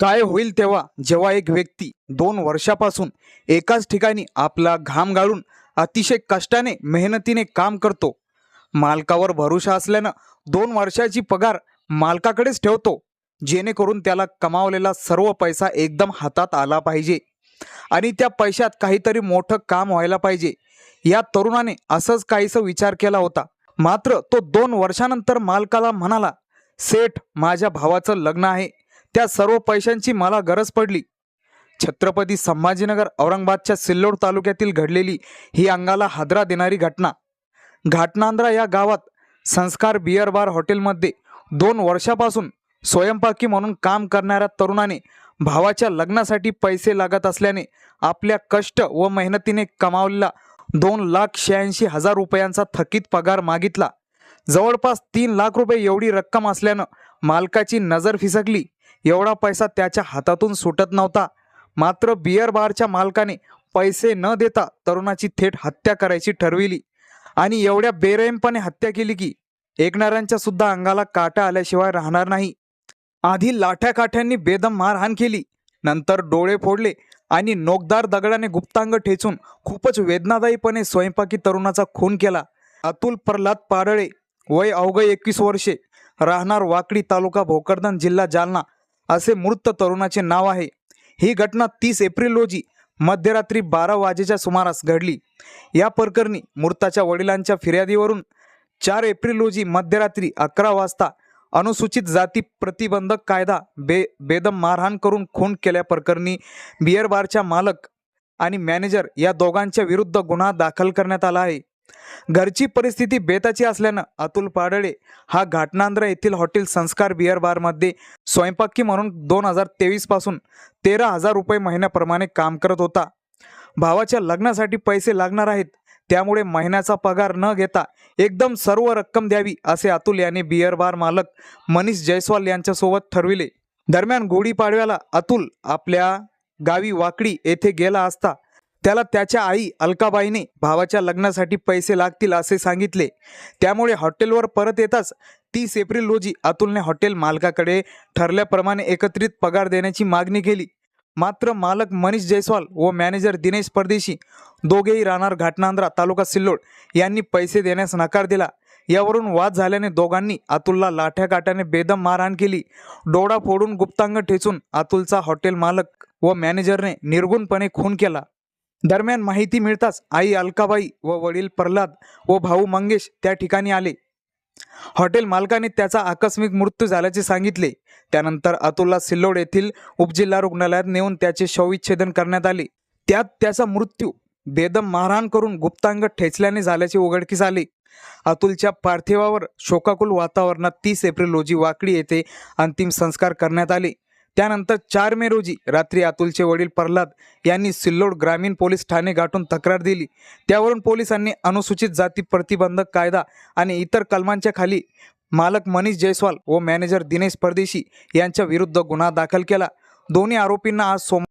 काय होईल तेव्हा? जेव्हा एक व्यक्ती दोन वर्षापासून एकाच ठिकाणी आपला घाम गाळून अतिशय कष्टाने मेहनतीने काम करतो. मालकावर भरोसा असल्यानं दोन वर्षाची पगार मालकाकडेच ठेवतो जेणेकरून त्याला कमावलेला सर्व पैसा एकदम हातात आला पाहिजे आणि त्या पैशात काहीतरी मोठं काम व्हायला पाहिजे. या तरुणाने असंच काहीसं विचार केला होता. मात्र तो दोन वर्षानंतर मालकाला म्हणाला सेठ माझ्या भावाचं लग्न आहे. त्या सर्व पैशांची मला गरज पडली. छत्रपती संभाजीनगर औरंगाबादच्या सिल्लोड तालुक्यातील घडलेली ही अंगाला हादरा देणारी घटना. घाटनांद्रा या गावात संस्कार बियर बार हॉटेलमध्ये दोन वर्षापासून स्वयंपाकी म्हणून काम करणाऱ्या तरुणाने भावाच्या लग्नासाठी पैसे लागत असल्याने आपल्या कष्ट व मेहनतीने कमावलेला दोन लाख शहाऐंशी हजार रुपयांचा थकीत पगार मागितला. जवळपास तीन लाख रुपये एवढी रक्कम असल्यानं मालकाची नजर फिसकली. एवढा पैसा त्याच्या हातातून सुटत नव्हता. मात्र बियर बारच्या मालकाने पैसे न देता तरुणाची थेट हत्या करायची ठरविली. आणि एवढ्या बेरहिमपणे हत्या केली की ऐकणाऱ्यांच्या सुद्धा अंगाला काटा आल्याशिवाय राहणार नाही. आधी लाठ्या काठ्यांनी बेदम मारहाण केली. नंतर डोळे फोडले आणि नोकदार दगडाने गुप्तांग ठेचून खूपच वेदनादायीपणे स्वयंपाकी तरुणाचा खून केला. अतुल प्रल्हाद पाडळे वय अवघ एकवीस वर्षे राहणार वाकडी तालुका भोकरदन जिल्हा जालना असे मृत तरुणाचे नाव आहे. ही घटना तीस एप्रिल रोजी मध्यरात्री बारा वाजेच्या सुमारास घडली. या प्रकरणी मृताच्या वडिलांच्या फिर्यादीवरून चार एप्रिल रोजी मध्यरात्री अकरा वाजता अनुसूचित जाती प्रतिबंधक कायदा बे बेदम मारहाण करून खून केल्याप्रकरणी बिअर बारच्या मालक आणि मॅनेजर या दोघांच्या विरुद्ध गुन्हा दाखल करण्यात आला आहे. घरची परिस्थिती बेताची असल्यानं अतुल पाडळे हा घाटनांद्रा येथील हॉटेल संस्कार बियर बारमध्ये स्वयंपाकी म्हणून दोन हजार तेवीसपासून तेरा हजार रुपये महिन्याप्रमाणे काम करत होता. भावाच्या लग्नासाठी पैसे लागणार आहेत त्यामुळे महिन्याचा पगार न घेता एकदम सर्व रक्कम द्यावी असे अतुल यांनी बियर बार मालक मनीष जयस्वाल यांच्यासोबत ठरविले. दरम्यान गुढीपाडव्याला अतुल आपल्या गावी वाकडी येथे गेला असता त्याला त्याच्या आई अलकाबाईने भावाच्या लग्नासाठी पैसे लागतील असे सांगितले. त्यामुळे हॉटेलवर परत येताच तीस एप्रिल रोजी अतुलने हॉटेल मालकाकडे ठरल्याप्रमाणे एकत्रित पगार देण्याची मागणी केली. मात्र मालक मनीष जयस्वाल व मॅनेजर दिनेश परदेशी दोघेही राहणार घाटनांद्रा तालुका सिल्लोड. यांनी पैसे देण्यास नकार दिला. यावरून वाद झाल्याने दोघांनी अतुलला लाठ्या काट्याने बेदम मारहाण केली. डोळा फोडून गुप्तांग ठेचून अतुलचा हॉटेल मालक व मॅनेजरने निर्गुणपणे खून केला. दरम्यान माहिती मिळताच आई अलकाबाई व वडील प्रल्हाद व भाऊ मंगेश त्या ठिकाणी आले. हॉटेल मालकाने त्याचा आकस्मिक मृत्यू झाल्याचे सांगितले. त्यानंतर अतुलला सिल्लोड येथील उपजिल्हा रुग्णालयात नेऊन त्याचे शवविच्छेदन करण्यात आले. त्यात त्याचा मृत्यू बेदम मारहाण करून गुप्तांग ठेचल्याने झाल्याचे उघडकीस आले. अतुलच्या पार्थिवावर शोकाकुल वातावरणात तीस एप्रिल रोजी वाकडी येथे अंतिम संस्कार करण्यात आले. त्यानंतर चार मे रोजी रात्री अतुलचे वडील प्रल्हाद यांनी सिल्लोड ग्रामीण पोलीस ठाणे गाठून तक्रार दिली. त्यावरून पोलिसांनी अनुसूचित जाती प्रतिबंधक कायदा आणि इतर कलमांच्या खाली मालक मनीष जयस्वाल व मॅनेजर दिनेश परदेशी यांच्या विरुद्ध गुन्हा दाखल केला. दोन्ही आरोपींना आज सोम